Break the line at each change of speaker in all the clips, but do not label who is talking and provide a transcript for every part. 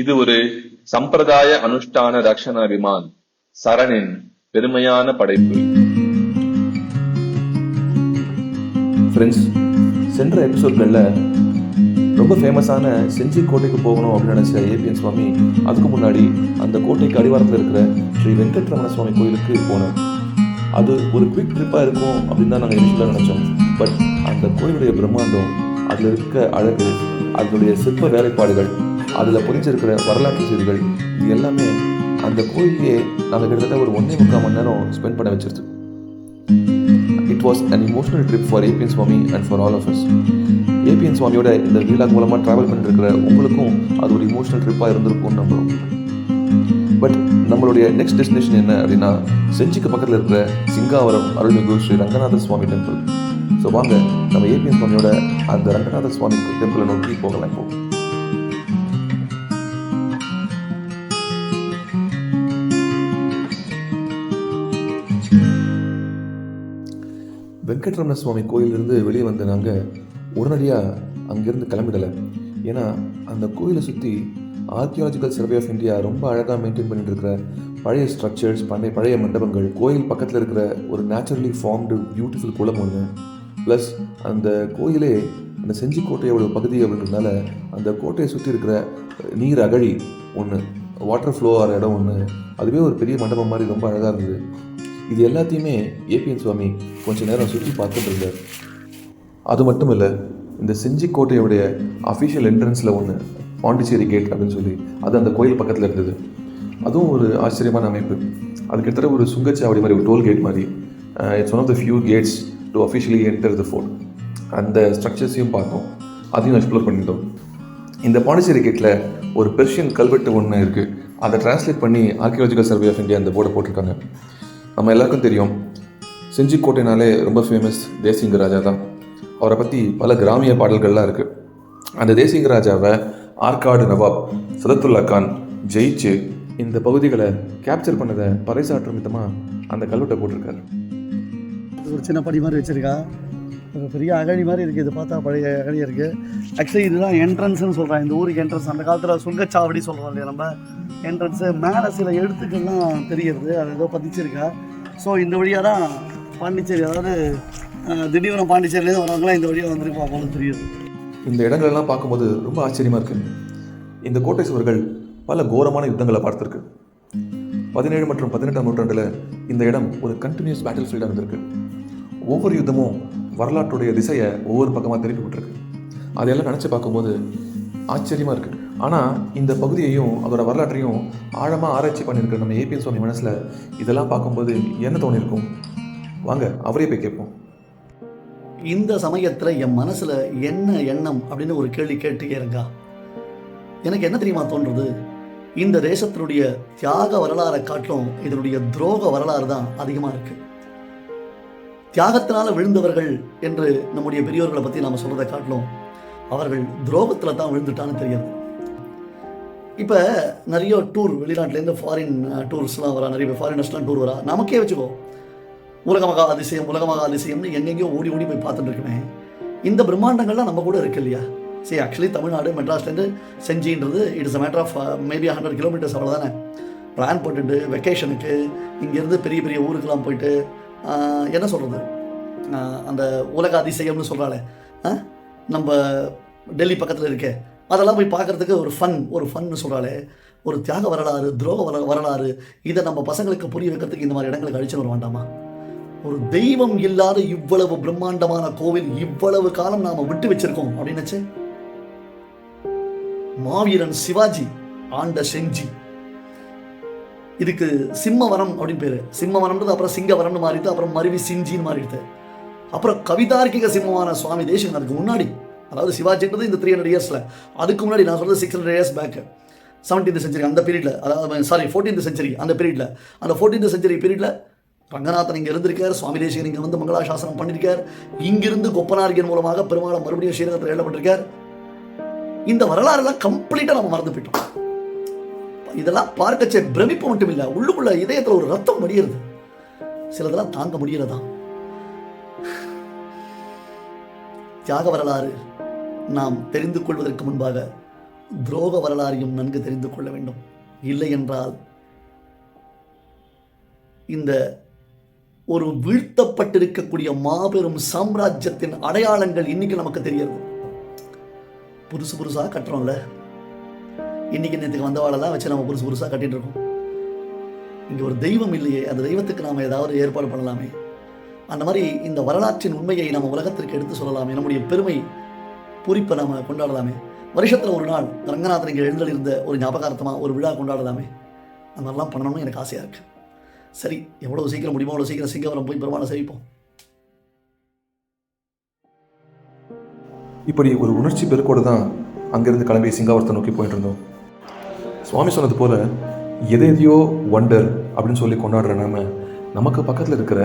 இது ஒரு சம்பிரதாய அனுஷ்டான ரக்ஷண விமான் சரணின் பெருமையான படைப்பு.
ஃப்ரெண்ட்ஸ் சென்ற எபிசோட்களில் ரொம்ப ஃபேமஸான செஞ்சி கோட்டைக்கு போகணும் அப்படின்னு நினச்ச ஏபிஎன் சுவாமி அதுக்கு முன்னாடி அந்த கோட்டைக்கு அடிவாரத்தில் இருக்கிற ஸ்ரீ வெங்கட்ரமண சுவாமி கோயிலுக்கு போனோம். அது ஒரு குவிக் ட்ரிப்பாக இருக்கும் அப்படின்னு தான் நாங்கள் இனிஷியலாக நினச்சோம். பட் அந்த கோயிலுடைய பிரம்மாண்டம் அதில் இருக்க அழகு அதனுடைய சிற்ப வேலைப்பாடுகள் அதில் புரிஞ்சிருக்கிற வரலாற்று செய்திகள் இது எல்லாமே அந்த கோயிலையே நாங்கள் கிட்டத்தட்ட ஒரு ஒன்றே முக்கால் மணி நேரம் ஸ்பெண்ட் பண்ண வச்சிருச்சு it was an emotional trip for ABN Swami and for all of us ABN சுவாமியோட இந்த வீலாக் மூலமாக ட்ராவல் பண்ணிருக்கிற உங்களுக்கும் அது ஒரு இமோஷனல் ட்ரிப்பாக இருந்திருக்கும்னு நம்புகிறோம் பட் நம்மளுடைய நெக்ஸ்ட் டெஸ்டினேஷன் என்ன அப்படின்னா செஞ்சிக்கு பக்கத்தில் இருக்கிற சிங்காவரம் அருள்மிகு ஸ்ரீ ரங்கநாத சுவாமி டெம்பிள் ஸோ வாங்க நம்ம ஏபிஎன் சுவாமியோட அந்த ரங்கநாத சுவாமி டெம்பிளை நோக்கி போகலாம் இப்போ. வெங்கட்ரமண சுவாமி கோயிலிருந்து வெளியே வந்த நாங்கள் உடனடியாக அங்கேருந்து கிளம்பிடலை. ஏன்னா அந்த கோயிலை சுற்றி ஆர்கியாலஜிக்கல் சர்வே ஆஃப் இந்தியா ரொம்ப அழகாக மெயின்டைன் பண்ணிட்டு இருக்கிற பழைய ஸ்ட்ரக்சர்ஸ் பழைய பழைய மண்டபங்கள் கோயில் பக்கத்தில் இருக்கிற ஒரு நேச்சுரலி ஃபார்ம்டு பியூட்டிஃபுல் குளம் ஒன்று ப்ளஸ் அந்த கோயிலே அந்த செஞ்சிக்கோட்டையோட பகுதி அப்படின்றதுனால அந்த கோட்டையை சுற்றி இருக்கிற நீர் அகழி ஒன்று வாட்டர் ஃப்ளோ ஆகிற இடம் ஒன்று அதுவே ஒரு பெரிய மண்டபம் மாதிரி ரொம்ப அழகாக இருந்தது. இது எல்லாத்தையுமே ஏபிஎன் சுவாமி கொஞ்ச நேரம் சுற்றி பார்த்துட்டு இருந்தார். அது மட்டும் இல்லை இந்த செஞ்சி கோட்டையுடைய அஃபிஷியல் என்ட்ரன்ஸில் ஒன்று பாண்டிச்சேரி கேட் அப்படின்னு சொல்லி அது அந்த கோயில் பக்கத்தில் இருந்தது. அதுவும் ஒரு ஆச்சரியமான அமைப்பு. அது கிட்டத்தட்ட ஒரு சுங்கச்சாவடி மாதிரி ஒரு டோல் கேட் மாதிரி. It's one of the few gates to officially enter the fort அந்த ஸ்ட்ரக்சர்ஸையும் பார்த்தோம். அதையும் எக்ஸ்ப்ளோர் பண்ணிட்டோம். இந்த பாண்டிச்சேரி கேட்டில் ஒரு பெர்ஷியன் கல்வெட்டு ஒன்று இருக்குது அதை டிரான்ஸ்லேட் பண்ணி ஆர்கியாலஜிக்கல் சர்வே ஆஃப் இந்தியா அந்த போர்டை போட்டிருக்காங்க. நம்ம எல்லாருக்கும் தெரியும் செஞ்சிக்கோட்டைனாலே ரொம்ப ஃபேமஸ் தேசிங்க ராஜா தான். அவரை பற்றி பல கிராமிய பாடல்கள்லாம் இருக்குது அந்த தேசிங்க ராஜாவை ஆற்காடு நவாப் சதத்துல்லா கான் ஜெயிச்சு இந்த பகுதிகளை கேப்சர் பண்ணதை பறைசாற்றும் விதமாக அந்த கல்வெட்டை போட்டிருக்காரு.
ஒரு சின்ன படி மாதிரி வச்சுருக்கா. ஒரு பெரிய அகழி மாதிரி இருக்குது இது பார்த்தா பழைய அகழி இருக்குது ஆக்சுவலி இதுதான் என்ட்ரன்ஸ்னு சொல்கிறேன் இந்த ஊருக்கு என்ட்ரன்ஸ் அந்த காலத்தில் சுங்கச்சாவடி சொல்கிறோம் இல்லையா நம்ம? என்ட்ரன்ஸு மேலே சில எழுத்துக்கள்லாம் தெரியுது. அது ஏதோ பதிச்சிருக்கா. ஸோ இந்த வழியாக தான் பாண்டிச்சேரி அதாவது திடீர்னு பாண்டிச்சேரியிலேருந்து வரவங்களாம் இந்த வழியாக வந்திருப்பா போல தெரியுது.
இந்த இடங்களெல்லாம் பார்க்கும்போது ரொம்ப ஆச்சரியமாக இருக்குது இந்த கோட்டை சுவர்கள் பல கோரமான யுத்தங்களை பார்த்துருக்கு. பதினேழு மற்றும் பதினெட்டாம் நூற்றாண்டில் இந்த இடம் ஒரு கண்டினியூஸ் பேட்டில் ஃபீல்டாக இருந்திருக்கு. ஒவ்வொரு யுத்தமும் வரலாற்றுடைய திசையை ஒவ்வொரு பக்கமாக திருப்பி விட்டுருக்கு. அதையெல்லாம் நினச்சி பார்க்கும்போது ஆச்சரியமாக இருக்குது ஆனால் இந்த பகுதியையும் அதோட வரலாற்றையும் ஆழமாக ஆராய்ச்சி பண்ணியிருக்கிற நம்ம ஏபிஎன் சுவாமி மனசில் இதெல்லாம் பார்க்கும்போது என்ன தோணியிருக்கும்? வாங்க அவரே போய் கேட்போம்.
இந்த சமயத்தில் என் மனசில் என்ன எண்ணம் அப்படின்னு ஒரு கேள்வி கேட்டுக்கே இருங்கா எனக்கு என்ன தெரியுமா தோன்றது? இந்த தேசத்தினுடைய தியாக வரலாறை காட்டிலும் இதனுடைய துரோக வரலாறு தான் அதிகமாக இருக்குது தியாகத்தினால விழுந்தவர்கள் என்று நம்முடைய பெரியோர்களை பற்றி நாம் சொல்கிறத காட்டிலும் அவர்கள் துரோகத்தில் தான் விழுந்துட்டான்னு தெரியாது. இப்போ நிறைய டூர் வெளிநாட்டிலேருந்து ஃபாரின் டூர்ஸ்லாம் வரா நிறைய ஃபாரினர்ஸ்லாம் டூர் வரா. நமக்கே வச்சுக்கோ உலகமகா அதிசயம் உலகமகா அதிசயம்னு எங்கெங்கேயோ ஓடி ஓடி போய் பார்த்துட்டு இருக்குமே. இந்த பிரம்மாண்டங்கள்லாம் நம்ம கூட இருக்கு இல்லையா? சரி ஆக்சுவலி தமிழ்நாடு மெட்ராஸ்லேருந்து செஞ்சின்றது it's a matter of maybe hundred kilometres அவ்வளோதானே பிளான் போட்டுட்டு வெக்கேஷனுக்கு இங்கேருந்து பெரிய பெரிய ஊருக்கெலாம் போயிட்டு என்ன சொல்கிறது அந்த உலக அதிசயம்னு சொல்கிறாளே நம்ம டெல்லி பக்கத்தில் இருக்கே. அதெல்லாம் போய் பார்க்கறதுக்கு ஒரு ஃபன் ஒரு ஃபன்னு சொல்கிறாளே ஒரு தியாக வரலாறு துரோக வர வரலாறு இதை நம்ம பசங்களுக்கு புரிய வைக்கிறதுக்கு இந்த மாதிரி இடங்களுக்கு அழிச்சுன்னு வர வேண்டாமா? ஒரு தெய்வம் இல்லாத இவ்வளவு பிரம்மாண்டமான கோவில் இவ்வளவு காலம் நாம விட்டு வச்சிருக்கோம். அப்படின்னுச்சு மாவீரன் சிவாஜி ஆண்ட செஞ்சி இதுக்கு சிம்மவரம் அப்படின்னு பேர். சிம்மவரம்ன்றது அப்புறம் சிங்கவரம்னு மாறிட்டு அப்புறம் மருவி சிஞ்சின்னு மாறிடுது. அப்புறம் கவிதார்க்கிக சிம்மமான சுவாமி தேசிகன் அதுக்கு முன்னாடி அதாவது சிவாஜின்றது இந்த த்ரீ ஹண்ட்ரட் இயர்ஸில் அதுக்கு முன்னாடி நான் சொல்கிறது six hundred years back seventeenth century அந்த பீரியடில் அதாவது சாரி ஃபோர்டீன்த் செஞ்சுரி அந்த பீரியடில் அந்த ஃபோர்டீன்த் செஞ்சுரி பீரியடில் ரங்கநாதன் இங்கே இருந்திருக்கார் சுவாமி தேசிகன் இங்கே வந்து மங்களாசாசனம் பண்ணியிருக்கார் இங்கிருந்து கொப்பனார்கின் மூலமாக பெருமாளை மறுபடியும் ஸ்ரீரங்கத்தில் எழுதப்பட்டிருக்கார் இந்த வரலாறுலாம் கம்ப்ளீட்டாக நம்ம மறந்து போயிட்டோம். இதெல்லாம் பார்க்கச்சே பிரமிப்பு மட்டும் இல்லை உள்ளுக்குள்ள இதயத்தில் ஒரு ரத்தம் முடியிறது. சிலதெல்லாம் தாங்க முடியலதா தியாக வரலாறு நாம் தெரிந்து கொள்வதற்கு முன்பாக துரோக வரலாறையும் நன்கு தெரிந்து கொள்ள வேண்டும். இல்லை என்றால் இந்த ஒரு வீழ்த்தப்பட்டிருக்கக்கூடிய மாபெரும் சாம்ராஜ்யத்தின் அடையாளங்கள் இன்னைக்கு நமக்கு தெரியாது புதுசு புதுசாக கட்டுறோம்ல. இன்னைக்கு நேற்றுக்கு வந்தவாளெல்லாம் வச்சு நம்ம புதுசு புதுசாக கட்டிகிட்டு இருக்கோம். இங்கே ஒரு தெய்வம் இல்லையே அந்த தெய்வத்துக்கு நாம் ஏதாவது ஏற்பாடு பண்ணலாமே. அந்த மாதிரி இந்த வரலாற்றின் உண்மையை நம்ம உலகத்திற்கு எடுத்து சொல்லலாமே. நம்முடைய பெருமை பூரிப்பை நாம் கொண்டாடலாமே. வருஷத்தில் ஒரு நாள் ரங்கநாதன் இங்கே எழுந்தளிருந்த ஒரு ஞாபகார்த்தமாக ஒரு விழா கொண்டாடலாமே. அந்த மாதிரிலாம் பண்ணணும்னு எனக்கு ஆசையாக இருக்குது சரி எவ்வளோ சீக்கிரம் முடியுமோ அவ்வளோ சீக்கிரம் சிங்கவரம் போய் பெருமாளை சேவிப்போம்.
இப்படி ஒரு உணர்ச்சி பெருக்கோடு தான் அங்கேருந்து கிளம்பி சிங்காவரத்தை நோக்கி போயிட்டு இருந்தோம். சுவாமி சொன்னது போல் எதை எதையோ ஒண்டர் அப்படின்னு சொல்லி கொண்டாடுற நாம நமக்கு பக்கத்தில் இருக்கிற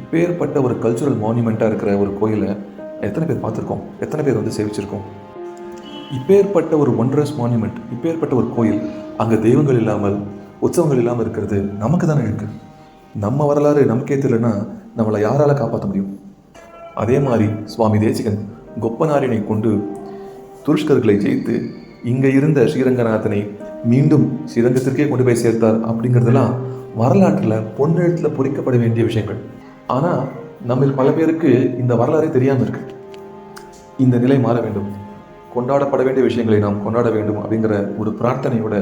இப்பேற்பட்ட ஒரு கல்ச்சுரல் மான்யூமெண்ட்டாக இருக்கிற ஒரு கோயிலை எத்தனை பேர் பார்த்துருக்கோம்? எத்தனை பேர் வந்து சேவிச்சிருக்கோம்? இப்பேற்பட்ட ஒரு ஒண்டரஸ் மான்யூமெண்ட் இப்பேற்பட்ட ஒரு கோயில் அங்கே தெய்வங்கள் இல்லாமல் உற்சவங்கள் இல்லாமல் இருக்கிறது நமக்கு தானே இருக்கு. நம்ம வரலாறு நமக்கே தெரியலன்னா நம்மளை யாரால் காப்பாற்ற முடியும்? அதே மாதிரி சுவாமி தேசிகன் கொப்பனாரினை கொண்டு துருஷ்கர்களை ஜெயித்து இங்கே இருந்த ஸ்ரீரங்கநாதனை மீண்டும் ஸ்ரீரங்கத்திற்கே கொண்டு போய் சேர்த்தார் அப்படிங்கிறதெல்லாம் வரலாற்றில் பொன்னெழுத்தில் பொறிக்கப்பட வேண்டிய விஷயங்கள். ஆனால் நம்மில் பல பேருக்கு இந்த வரலாறே தெரியாமல் இருக்கு. இந்த நிலை மாற வேண்டும். கொண்டாடப்பட வேண்டிய விஷயங்களை நாம் கொண்டாட வேண்டும் அப்படிங்கிற ஒரு பிரார்த்தனையோட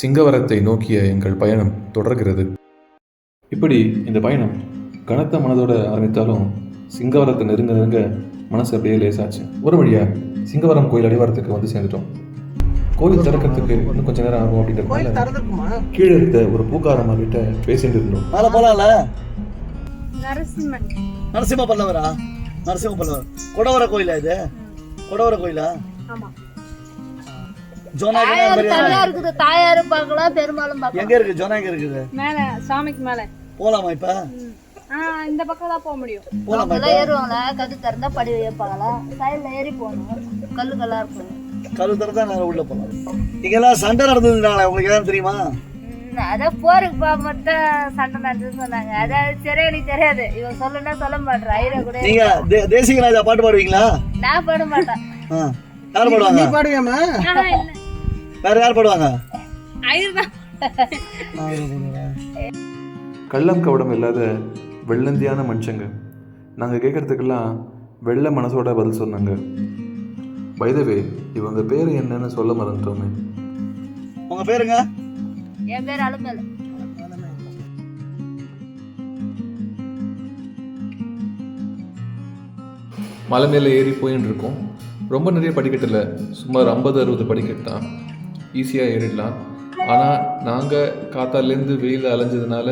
சிங்கவரத்தை நோக்கிய எங்கள் பயணம் தொடர்கிறது. இப்படி இந்த பயணம் கனத்த மனதோட ஆரம்பித்தாலும் சிங்கவரத்தை நெருங்க நெருங்க மனசு அப்படியே லேசாச்சு. ஒரு வழியாக சிங்கவரம் கோயில் அடிவாரத்துக்கு வந்து சேர்ந்துட்டோம். கோயில் திறக்கிறதுக்கு இன்னும் கொஞ்ச நேரம் ஆகும் அப்படிங்கிறதுனால கீழே இருந்த ஒரு பூக்காரம்மா கிட்ட பேசிட்டு இருந்தோம்.
மேலே போகலாம்ல
நரசிம்மன்.
நரசிம்ம பல்லவரா? நரசிம்ம பல்லவர். கொடவர கோயிலா இது? கொடவர கோயிலா?
ஆமா.
ஜோனா
தாயார் இருக்குது. தாயாரும் பார்க்கலாம் பெருமாளும் பார்க்கலாம்
எங்க இருக்கு? ஜோனா எங்க இருக்குது?
மேல சாமிக்கு மேல.
போலாமா இப்ப?
இந்த பக்கம் தான் போக முடியும்.
போலாமா
ஏறுவாங்களா? கது திறந்தா படி வைப்பாங்களா? சைடுல ஏறி போகணும். கல்லுக்கெல்லாம் இருக்கும்
கல் திறந்தா நான் உள்ள போலாம் இங்கெல்லாம் சண்டை நடந்ததுனால உங்களுக்கு ஏதாவது தெரியுமா?
அதான் போருக்கு போக மட்டும் சண்டை நடந்துன்னு சொன்னாங்க. அதான் சரி எனக்கு தெரியாது. இவன் சொல்லுன்னா சொல்ல மாட்டேன் ஐரா கூட
நீங்க தேசிக ராஜா பாட்டு பாடுவீங்களா?
நான் பாட மாட்டேன்.
யார் பாடுவாங்க?
ஆஹா, இல்ல.
வேற யார் பாடுவாங்க?
ஐயர்தான்.
கள்ளம் கவடம் இல்லாத வெள்ளந்தியான மனுஷங்க. நாங்கள் கேட்குறதுக்கெல்லாம் வெள்ளை மனசோட பதில் சொன்னாங்க. வைதவே இவங்க பேர் என்னன்னு சொல்ல மறந்துட்டோமே.
உங்க பேருங்க?
என் பேர் அலுமேல்
மலை மேலே ஏறி போயின்னு இருக்கோம் ரொம்ப நிறைய படிக்கட்டில் சுமார் ஐம்பது அறுபது படிக்கட்டு தான். ஈஸியாக ஏறிடலாம். ஆனால் நாங்கள் காத்தாலேருந்து வெயில் அலைஞ்சதுனால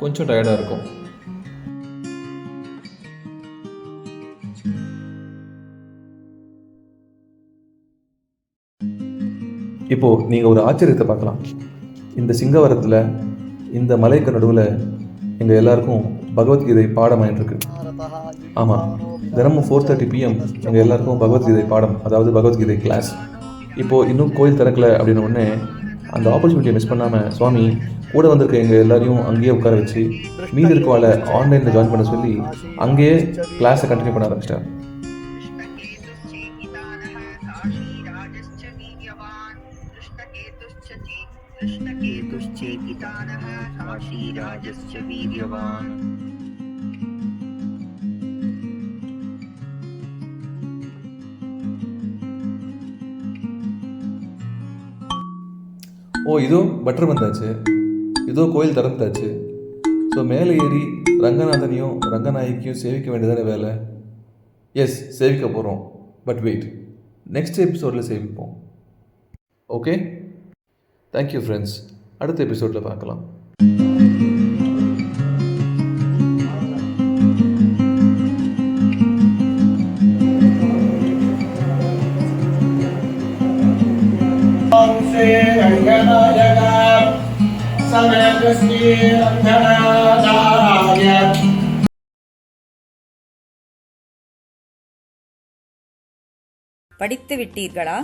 கொஞ்சம் டயர்டாக இருக்கும். இப்போது நீங்கள் ஒரு ஆச்சரியத்தை பார்க்கலாம். இந்த சிங்கவரத்தில் இந்த மலைக்கு நடுவில் எங்கள் எல்லாருக்கும் பகவத்கீதை பாடம் ஆயிட்டுருக்கு ஆமாம் தினமும் ஃபோர் தேர்ட்டி பிஎம் எங்கள் எல்லாருக்கும் பகவத்கீதை பாடம் அதாவது பகவத்கீதை கிளாஸ் இப்போது இன்னும் கோயில் திறக்கலை அப்படின்ன உடனே அந்த ஆப்பர்ச்சுனிட்டியை மிஸ் பண்ணாமல் சுவாமி கூட வந்திருக்க எங்கள் எல்லாரையும் அங்கேயே உட்கார வச்சு மீதி இருக்கவாளை ஆன்லைனில் ஜாயின் பண்ண சொல்லி அங்கேயே கிளாஸை கண்டினியூ பண்ண ஆரம்பிச்சிட்டார்.
कृष्णकेतुश्च चे- कृष्णकेतुश्चेकितानः काशीराजश्च वीर्यवान्
ஓ இதோ பட்டர் வந்தாச்சு இதோ கோயில் திறந்தாச்சு ஸோ மேலே ஏறி ரங்கநாதனையும் ரங்கநாயகியும் சேவிக்க வேண்டியதான வேலை எஸ் சேவிக்க போகிறோம் பட் வெயிட் நெக்ஸ்ட் எபிசோடில் சேவிப்போம் ஓகே தேங்க்யூ ஃப்ரெண்ட்ஸ் அடுத்த எபிசோடில் பார்க்கலாம்.
படித்து விட்டீர்களா?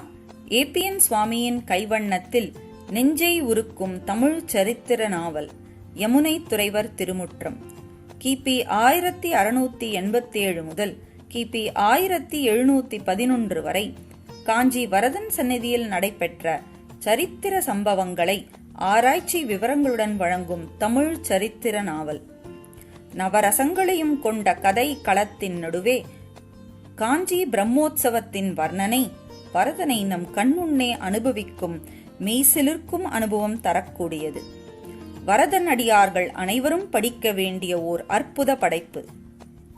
ஏபிஎன் சுவாமியின் கைவண்ணத்தில் நெஞ்சை உருக்கும் தமிழ் சரித்திர நாவல் யமுனை துறைவர் திருமுற்றம். கிபி ஆயிரத்தி அறுநூத்தி எண்பத்தி ஏழு முதல் கிபி ஆயிரத்தி எழுநூத்தி பதினொன்று வரை காஞ்சி வரதன் சந்நிதியில் நடைபெற்ற சரித்திர சம்பவங்களை ஆராய்ச்சி விவரங்களுடன் வழங்கும் தமிழ் சரித்திர நாவல். நவரசங்களையும் கொண்ட கதை களத்தின் நடுவே காஞ்சி பிரம்மோற்சவத்தின் வர்ணனை வரதனை நம் கண்முன்னே அனுபவிக்கும் மெய்சிலிர்க்கும் அனுபவம் தரக்கூடியது. வரதன் அடியார்கள் அனைவரும் படிக்க வேண்டிய ஓர் அற்புத படைப்பு.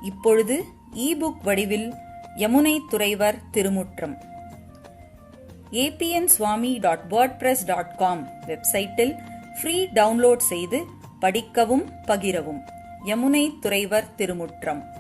இப்பொழுது இபுக் வடிவில் Yamuna துறைவர் திருமுற்றம். ABN Swami dot WordPress dot com வெப்சைட்டில் ஃப்ரீ டவுன்லோட் செய்து படிக்கவும் பகிரவும். யமுனை துறைவர் திருமுற்றம்.